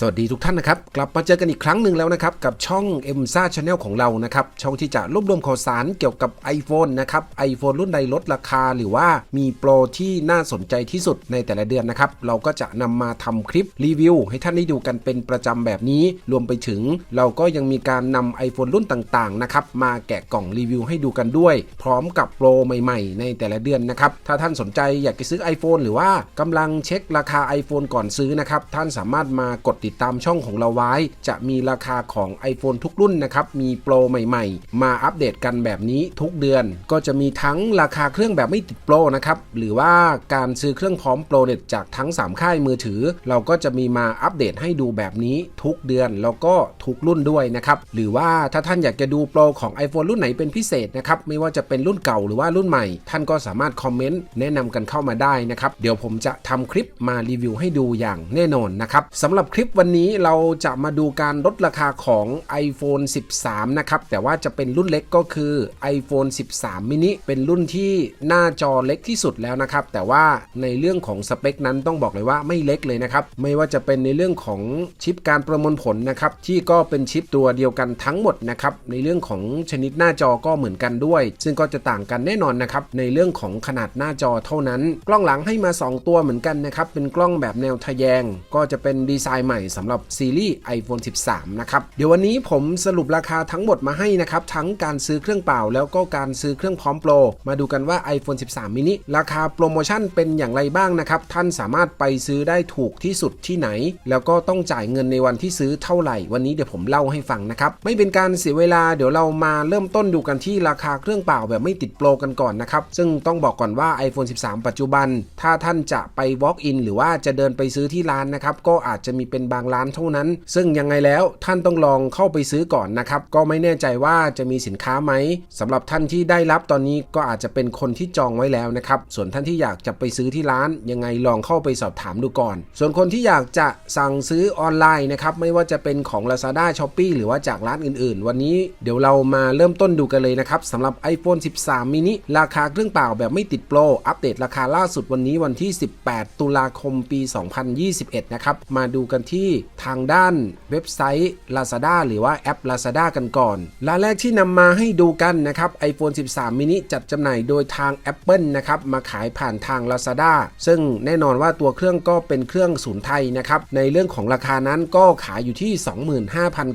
สวัสดีทุกท่านนะครับ กลับมาเจอกันอีกครั้งหนึ่งแล้วนะครับ กับช่อง m อ็มซ่าชาแนลของเรานะครับ ช่องที่จะรวบรวมข่าวสารเกี่ยวกับ iPhone นะครับ iPhone รุ่นใดลดราคาหรือว่ามีโปรที่น่าสนใจที่สุดในแต่ละเดือนนะครับ เราก็จะนำมาทำคลิปรีวิว ให้ท่านได้ดูกันเป็นประจำแบบนี้ รวมไปถึงเราก็ยังมีการนำ iPhone รุ่นต่างๆนะครับมาแกะกล่องรีวิวให้ดูกันด้วย พร้อมกับโปรใหม่ๆ ในแต่ละเดือนนะครับถ้าท่านสนใจอยากจะซื้อ iPhone หรือว่ากำลังเช็คราคา iPhone ก่อนซื้อนะครับท่านสามารถมากดติดตามช่องของเราไว้ จะมีราคาของ iPhone ทุกรุ่นนะครับ มีโปรใหม่ๆ มาอัปเดตกันแบบนี้ทุกเดือน ก็จะมีทั้งราคาเครื่องแบบไม่ติดโปรนะครับ หรือว่าการซื้อเครื่องพร้อมโปรเน็ตจากทั้ง 3 ค่ายมือถือ เราก็จะมีมาอัปเดตให้ดูแบบนี้ทุกเดือน แล้วก็ทุกรุ่นด้วยนะครับ หรือว่าถ้าท่านอยากจะดูโปรของ iPhone รุ่นไหนเป็นพิเศษนะครับ ไม่ว่าจะเป็นรุ่นเก่าหรือว่ารุ่นใหม่ ท่านก็สามารถคอมเมนต์แนะนำกันเข้ามาได้นะครับ เดี๋ยวผมจะทำคลิปมารีวิวให้ดูอย่างแน่นอนนะครับสำหรับคลิปวันนี้เราจะมาดูการลดราคาของ iPhone 13 นะครับ แต่ว่าจะเป็นรุ่นเล็กก็คือ iPhone 13 mini เป็นรุ่นที่หน้าจอเล็กที่สุดแล้วนะครับ แต่ว่าในเรื่องของสเปคนั้นต้องบอกเลยว่าไม่เล็กเลยนะครับ ไม่ว่าจะเป็นในเรื่องของชิปการประมวลผลนะครับ ที่ก็เป็นชิปตัวเดียวกันทั้งหมดนะครับ ในเรื่องของชนิดหน้าจอก็เหมือนกันด้วย ซึ่งก็จะต่างกันแน่นอนนะครับ ในเรื่องของขนาดหน้าจอเท่านั้น กล้องหลังให้มา 2 ตัวเหมือนกันนะครับ เป็นกล้องแบบแนวทะแยง ก็จะเป็นดีไซน์ใหม่สำหรับซีรีส์ iPhone 13 นะครับ เดี๋ยววันนี้ผมสรุปราคาทั้งหมดมาให้นะครับ ทั้งการซื้อเครื่องเปล่าแล้วก็การซื้อเครื่องพร้อมโปร มาดูกันว่า iPhone 13 mini ราคาโปรโมชั่นเป็นอย่างไรบ้างนะครับ ท่านสามารถไปซื้อได้ถูกที่สุดที่ไหน แล้วก็ต้องจ่ายเงินในวันที่ซื้อเท่าไหร่ วันนี้เดี๋ยวผมเล่าให้ฟังนะครับ ไม่เป็นการเสียเวลา เดี๋ยวเรามาเริ่มต้นดูกันที่ราคาเครื่องเปล่าแบบไม่ติดโปรกันก่อนนะครับ ซึ่งต้องบอกก่อนว่า iPhone 13 ปัจจุบัน ถ้าท่านจะไป walk in หรือว่าจะเดินไปซื้อที่ร้านนะครับ ก็อาจจะมีเป็นบางร้านเท่านั้น ซึ่งยังไงแล้วท่านต้องลองเข้าไปซื้อก่อนนะครับ ก็ไม่แน่ใจว่าจะมีสินค้าไหมสำหรับท่านที่ได้รับตอนนี้ก็อาจจะเป็นคนที่จองไว้แล้วนะครับ ส่วนท่านที่อยากจะไปซื้อที่ร้าน ยังไงลองเข้าไปสอบถามดูก่อน ส่วนคนที่อยากจะสั่งซื้อออนไลน์นะครับไม่ว่าจะเป็นของ Lazada s h o p e e หรือว่าจากร้านอื่น ๆ วันนี้เดี๋ยวเรามาเริ่มต้นดูกันเลยนะครับสำหรับ iPhone 13 mini ราคาเครื่องเปล่าแบบไม่ติดโปรอัปเดตราคาล่าสุดวันนี้วันที่ 18 ตุลาคมปี 2021 นะครับ มาดูกันที่ทางด้านเว็บไซต์ Lazada หรือว่าแอป Lazada กันก่อนรายแรกที่นำมาให้ดูกันนะครับ iPhone 13 mini จัดจำหน่ายโดยทาง Apple นะครับ มาขายผ่านทาง Lazada ซึ่งแน่นอนว่าตัวเครื่องก็เป็นเครื่องศูนย์ไทยนะครับ ในเรื่องของราคานั้นก็ขายอยู่ที่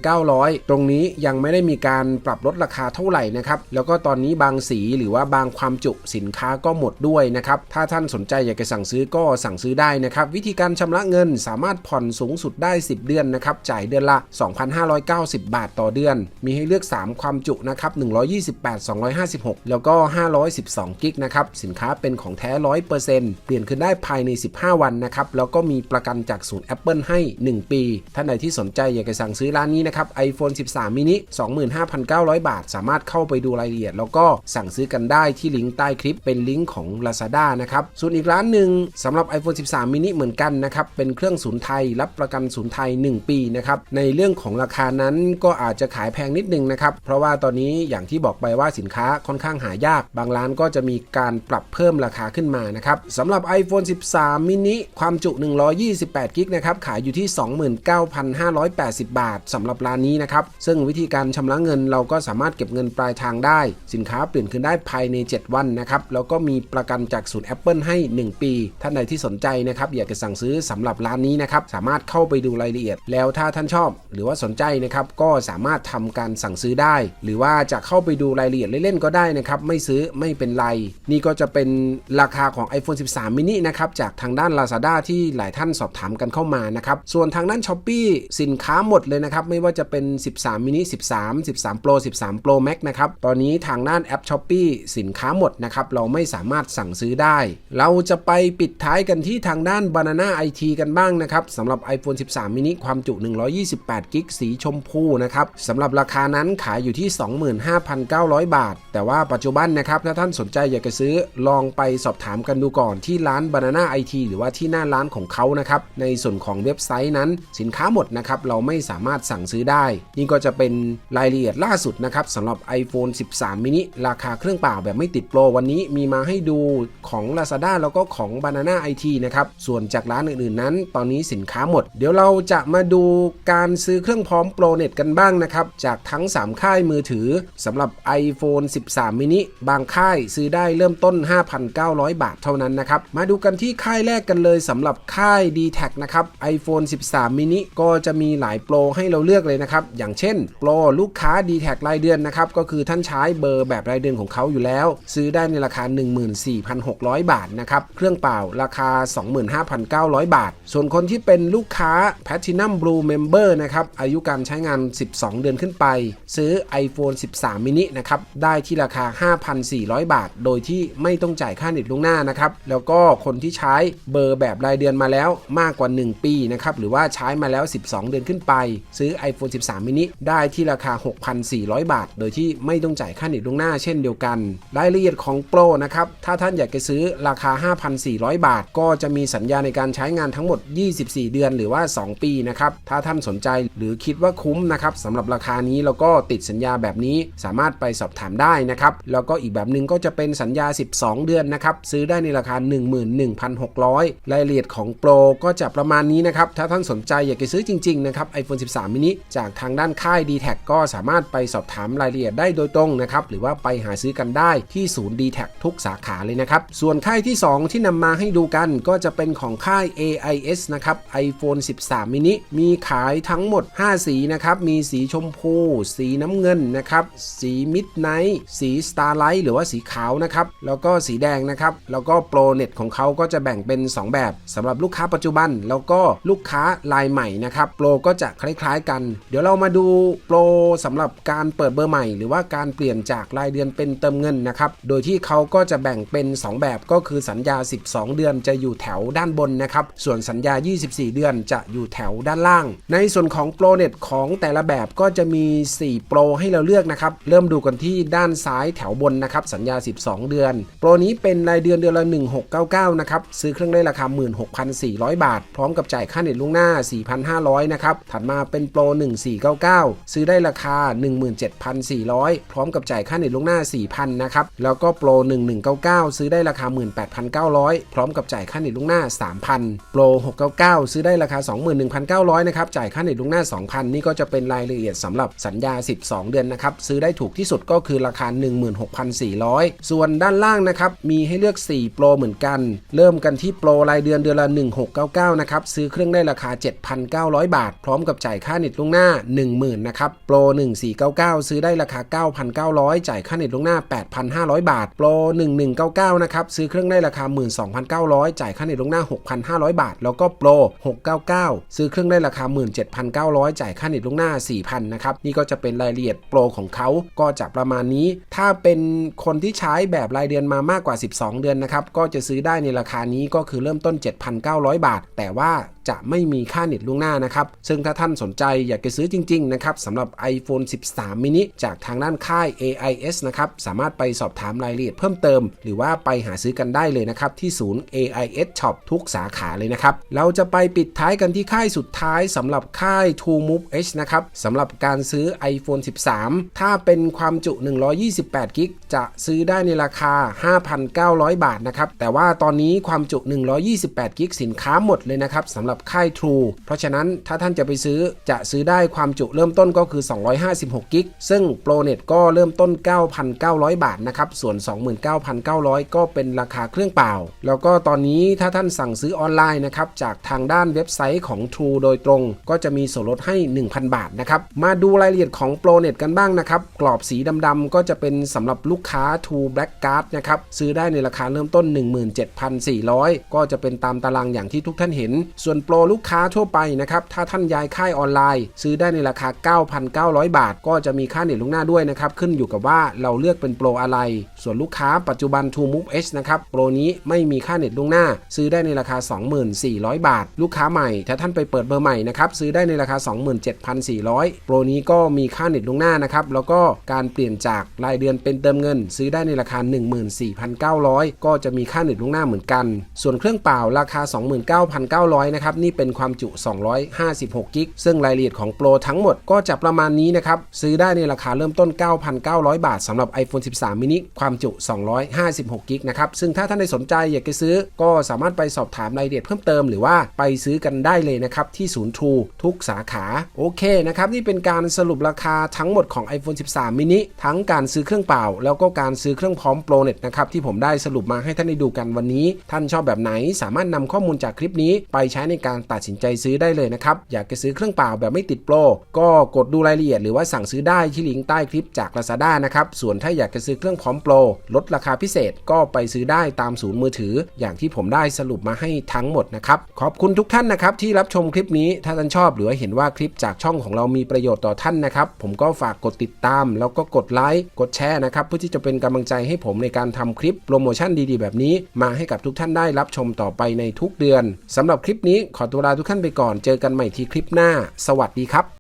25,900 ตรงนี้ยังไม่ได้มีการปรับลดราคาเท่าไหร่นะครับ แล้วก็ตอนนี้บางสีหรือว่าบางความจุสินค้าก็หมดด้วยนะครับ ถ้าท่านสนใจอยากจะสั่งซื้อก็สั่งซื้อได้นะครับ วิธีการชำระเงินสามารถผ่อนสูงสุดได้ 10 เดือนนะครับจ่ายเดือนละ 2,590 บาทต่อเดือน มีให้เลือก 3 ความจุนะครับ128 256 แล้วก็ 512 กิกนะครับสินค้าเป็นของแท้ 100%เปลี่ยนคืนได้ภายใน 15 วันนะครับแล้วก็มีประกันจากศูนย์ Apple ให้ 1 ปี ท่านใดที่สนใจอยากจะสั่งซื้อร้านนี้นะครับ iPhone 13 mini 25,900 บาท สามารถเข้าไปดูรายละเอียด แล้วก็สั่งซื้อกันได้ที่ลิงก์ใต้คลิปเป็นลิงก์ของ Lazada นะครับส่วนอีกร้านหนึ่งสำหรับ iPhone 13 mini เหมือนกันนะครับเป็นเครื่องศูนย์ไทยรับประกันศูนย์ไทย 1 ปีนะครับในเรื่องของราคานั้นก็อาจจะขายแพงนิดนึงนะครับเพราะว่าตอนนี้อย่างที่บอกไปว่าสินค้าค่อนข้างหายาก บางร้านก็จะมีการปรับเพิ่มราคาขึ้นมานะครับสำหรับ iPhone 13 mini ความจุ 128กิกนะครับขายอยู่ที่ 29,580 บาทสำหรับร้านนี้นะครับซึ่งวิธีการชำระเงินเราก็สามารถเก็บเงินปลายทางได้ สินค้าเปลี่ยนคืนได้ภายใน 7 วันนะครับแล้วก็มีประกันจากศูนย์ Apple ให้ 1 ปี ท่านใดที่สนใจนะครับอยากจะสั่งซื้อสำหรับร้านนี้นะครับสามารถเข้าไปดูรายละเอียด แล้วถ้าท่านชอบ หรือว่าสนใจนะครับก็สามารถทำการสั่งซื้อได้ หรือว่าจะเข้าไปดูรายละเอียดเล่นๆก็ได้นะครับไม่ซื้อไม่เป็นไร นี่ก็จะเป็นราคาของ iPhone 13 mini นะครับจากทางด้าน Lazada ที่หลายท่านสอบถามกันเข้ามานะครับส่วนทางด้าน s h อ p e e สินค้าหมดเลยนะครับไม่ว่าจะเป็น 13 mini 13 13 Pro 13 Pro Max นะครับตอนนี้ทางด้านแอป s h อ p e e สินค้าหมดนะครับเราไม่สามารถสั่งซื้อได้ เราจะไปปิดท้ายกันที่ทางด้าน Banana IT กันบ้างนะครับสำหรับ iPhone 13 mini ความจุ 128 กิก สีชมพูนะครับสำหรับราคานั้นขายอยู่ที่ 25,900 บาท แต่ว่าปัจจุบันนะครับ ถ้าท่านสนใจอยากจะซื้อลองไปสอบถามกันดูก่อนที่ร้าน Banana IT หรือว่าที่หน้าร้านของเขานะครับ ในส่วนของเว็บไซต์นั้น สินค้าหมดนะครับ เราไม่สามารถสั่งซื้อได้ นี่ก็จะเป็นรายละเอียดล่าสุดนะครับสำหรับ iPhone 13 mini ราคาเครื่องเปล่าแบบไม่ติดโปรวันนี้มีมาให้ดูของ Lazada แล้วก็ของ Banana IT นะครับส่วนจากร้านอื่นๆนั้น ตอนนี้สินค้าหมดเดี๋ยวยวเราจะมาดูการซื้อเครื่องพร้อมโปรเน็ตกันบ้างนะครับ จากทั้ง 3 ค่ายมือถือสำหรับ iPhone 13 mini บางค่ายซื้อได้เริ่มต้น 5,900 บาทเท่านั้นนะครับ มาดูกันที่ค่ายแรกกันเลยสำหรับค่าย d t แทนะครับ iPhone 13 mini ก็จะมีหลายโปรให้เราเลือกเลยนะครับ อย่างเช่น โปรลูกค้า d t แทรายเดือนนะครับ ก็คือท่านใช้เบอร์แบบรายเดือนของเขาอยู่แล้ว ซื้อได้ในราคา 14,600 บาทนะครับ เครื่องเปล่าราคา 25,900 บาท ส่วนคนที่เป็นลูกค้า Platinum Blue Member นะครับ อายุการใช้งาน 12 เดือนขึ้นไป ซื้อ iPhone 13 mini นะครับ ได้ที่ราคา 5,400 บาท โดยที่ไม่ต้องจ่ายค่าเน็ตล่วงหน้านะครับ แล้วก็คนที่ใช้เบอร์แบบรายเดือนมาแล้วมากกว่า 1 ปีนะครับ หรือว่าใช้มาแล้ว 12 เดือนขึ้นไป ซื้อ iPhone 13 mini ได้ที่ราคา 6,400 บาท โดยที่ไม่ต้องจ่ายค่าเน็ตล่วงหน้าเช่นเดียวกัน รายละเอียดของโปรนะครับ ถ้าท่านอยากจะซื้อราคา 5,400 บาท ก็จะมีสัญญาในการใช้งานทั้งหมด 24 เดือนหรือว่า2 ปีนะครับถ้าท่านสนใจหรือคิดว่าคุ้มนะครับสำหรับราคานี้แล้วก็ติดสัญญาแบบนี้สามารถไปสอบถามได้นะครับแล้วก็อีกแบบหนึ่งก็จะเป็นสัญญา 12 เดือนนะครับซื้อได้ในราคา 11,600 รายละเอียดของโปรก็จะประมาณนี้นะครับถ้าท่านสนใจอยากจะซื้อจริงๆนะครับ iPhone 13 mini จากทางด้านค่าย d t แทก็สามารถไปสอบถามรายละเอียดได้โดยตรงนะครับหรือว่าไปหาซื้อกันได้ที่ศูนย์ d t แททุกสาขาเลยนะครับส่วนค่ายที่ 2 ที่นำมาให้ดูกันก็จะเป็นของค่าย AIS นะครับ iPhone 13 mini มีขายทั้งหมด 5 สีนะครับ มีสีชมพู สีน้ำเงินนะครับ สี Midnight สี Starlight หรือว่าสีขาวนะครับ แล้วก็สีแดงนะครับ แล้วก็โปรเน็ตของเขาก็จะแบ่งเป็น 2 แบบสำหรับลูกค้าปัจจุบัน แล้วก็ลูกค้ารายใหม่นะครับ โปรก็จะคล้ายๆกัน เดี๋ยวเรามาดูโปรสำหรับการเปิดเบอร์ใหม่ หรือว่าการเปลี่ยนจากรายเดือนเป็นเติมเงินนะครับ โดยที่เขาก็จะแบ่งเป็น 2 แบบก็คือสัญญา 12 เดือนจะอยู่แถวด้านบนนะครับ ส่วนสัญญา 24 เดือนจะอยู่แถวด้านล่าง ในส่วนของโปรเน็ตของแต่ละแบบก็จะมี 4 โปรให้เราเลือกนะครับ เริ่มดูกันที่ด้านซ้ายแถวบนนะครับ สัญญา 12 เดือน โปรนี้เป็นรายเดือนเดือนละ 1699 นะครับ ซื้อเครื่องได้ราคา 16,400 บาท พร้อมกับจ่ายค่าเน็ตล่วงหน้า 4,500 นะครับ ถัดมาเป็นโปร 1499 ซื้อได้ราคา 17,400 พร้อมกับจ่ายค่าเน็ตล่วงหน้า 4,000 นะครับ แล้วก็โปร 1199 ซื้อได้ราคา 18,900 พร้อมกับจ่ายค่าเน็ตล่วงหน้า 3,000 โปร 699 ซื้อได้ราคา21,900 นะครับ จ่ายค่าเน็ตล่วงหน้า 2,000 นี่ก็จะเป็นรายละเอียดสำหรับสัญญา 12 เดือนนะครับ ซื้อได้ถูกที่สุดก็คือราคา 16,400 ส่วนด้านล่างนะครับ มีให้เลือก 4 โปรเหมือนกัน เริ่มกันที่โปรรายเดือนเดือนละ 1699 นะครับ ซื้อเครื่องได้ราคา 7,900 บาท พร้อมกับจ่ายค่าเน็ตล่วงหน้า 10,000 นะครับ โปร 1499 ซื้อได้ราคา 9,900 จ่ายค่าเน็ตล่วงหน้า 8,500 บาท โปร 1199 นะครับ ซื้อเครื่องได้ราคา 12,900 จ่ายค่าเน็ตล่วงหน้า 6,500 บาท แล้วก็โปร 699ซื้อเครื่องได้ราคา 17,900 จ่ายค่าเน็ตล่วงหน้า 4,000 นะครับ นี่ก็จะเป็นรายละเอียดโปรของเขาก็จะประมาณนี้ ถ้าเป็นคนที่ใช้แบบรายเดือนมามากกว่า 12 เดือนนะครับ ก็จะซื้อได้ในราคานี้ก็คือเริ่มต้น 7,900 บาท แต่ว่าจะไม่มีค่าเน็ตล่วงหน้านะครับ ซึ่งถ้าท่านสนใจอยากจะซื้อจริง ๆ นะครับสำหรับ iPhone 13 mini จากทางด้านค่าย AIS นะครับ สามารถไปสอบถามรายละเอียดเพิ่มเติม หรือว่าไปหาซื้อกันได้เลยนะครับ ที่ศูนย์ AIS Shop ทุกสาขาเลยนะครับ เราจะไปปิดท้ายกันที่ค่ายสุดท้ายสำหรับค่าย True Move H นะครับสำหรับการซื้อ iPhone 13 ถ้าเป็นความจุ 128 กิกจะซื้อได้ในราคา 5,900 บาทนะครับแต่ว่าตอนนี้ความจุ 128 กิกสินค้าหมดเลยนะครับสำหรับกับค่าย True เพราะฉะนั้นถ้าท่านจะไปซื้อจะซื้อได้ความจุเริ่มต้นก็คือ 256กิกซึ่ง ProNet ก็เริ่มต้น 9,900 บาทนะครับ ส่วน 29,900 ก็เป็นราคาเครื่องเปล่า แล้วก็ตอนนี้ถ้าท่านสั่งซื้อออนไลน์นะครับ จากทางด้านเว็บไซต์ของ True โดยตรง ก็จะมีส่วนลดให้ 1,000 บาทนะครับ มาดูรายละเอียดของ ProNet กันบ้างนะครับ กรอบสีดำๆก็จะเป็นสำหรับลูกค้า True Black Card นะครับ ซื้อได้ในราคาเริ่มต้น 17,400 ก็จะเป็นตามตารางอย่างที่ทุกท่านเห็น ส่วนโปรลูกค้าทั่วไปนะครับถ้าท่านย้ายค่ายออนไลน์ ซื้อได้ในราคา 9,900 บาท ก็จะมีค่าเน็ตล่วงหน้าด้วยนะครับขึ้นอยู่กับว่าเราเลือกเป็นโปรอะไร ส่วนลูกค้าปัจจุบัน True Move H นะครับโปรนี้ไม่มีค่าเน็ตล่วงหน้า ซื้อได้ในราคา 24,000 บาท ลูกค้าใหม่ ถ้าท่านไปเปิดเบอร์ใหม่นะครับซื้อได้ในราคา 27,400 โปรนี้ก็มีค่าเน็ตล่วงหน้านะครับแล้วก็การเปลี่ยนจากรายเดือนเป็นเติมเงิน ซื้อได้ในราคา 14,900 ก็จะมีค่าเน็ตล่วงหน้าเหมือนกัน ส่วนเครื่องเปล่าราคา 29,900 นะครับนะครับนี่เป็นความจุ 256 กิก ซึ่งรายละเอียดของโปรทั้งหมดก็จะประมาณนี้นะครับ ซื้อได้ในราคาเริ่มต้น 9,900 บาทสำหรับ iPhone 13 mini ความจุ 256 กิกนะครับ ซึ่งถ้าท่านใดสนใจอยากจะซื้อ ก็สามารถไปสอบถามรายละเอียดเพิ่มเติมหรือว่าไปซื้อกันได้เลยนะครับ ที่ศูนย์ทรูทุกสาขา โอเคนะครับ นี่เป็นการสรุปราคาทั้งหมดของ iPhone 13 mini ทั้งการซื้อเครื่องเปล่า แล้วก็การซื้อเครื่องพร้อมโปรเน็ตนะครับที่ผมได้สรุปมาให้ท่านได้ดูกันวันนี้ ท่านชอบแบบไหนสามารถนำข้อมูลจากคลิปนี้ไปใช้ในการตัดสินใจซื้อได้เลยนะครับ อยากจะซื้อเครื่องเปล่าแบบไม่ติดโปรก็กดดูรายละเอียดหรือว่าสั่งซื้อได้ที่ลิงก์ใต้คลิปจาก Lazada นะครับ ส่วนถ้าอยากจะซื้อเครื่องพร้อมโปรลดราคาพิเศษก็ไปซื้อได้ตามศูนย์มือถือ อย่างที่ผมได้สรุปมาให้ทั้งหมดนะครับ ขอบคุณทุกท่านนะครับที่รับชมคลิปนี้ ถ้าท่านชอบหรือเห็นว่าคลิปจากช่องของเรามีประโยชน์ต่อท่านนะครับ ผมก็ฝากกดติดตาม แล้วก็กดไลค์กดแชร์นะครับเพื่อที่จะเป็นกำลังใจให้ผมในการทำคลิปโปรโมชั่นดีๆ แบบนี้ มาให้กับทุกท่านได้รับชมต่อไปในทุกเดือนสำหรับคลิปนี้ขอตัวลาทุกท่านไปก่อน เจอกันใหม่ที่คลิปหน้า สวัสดีครับ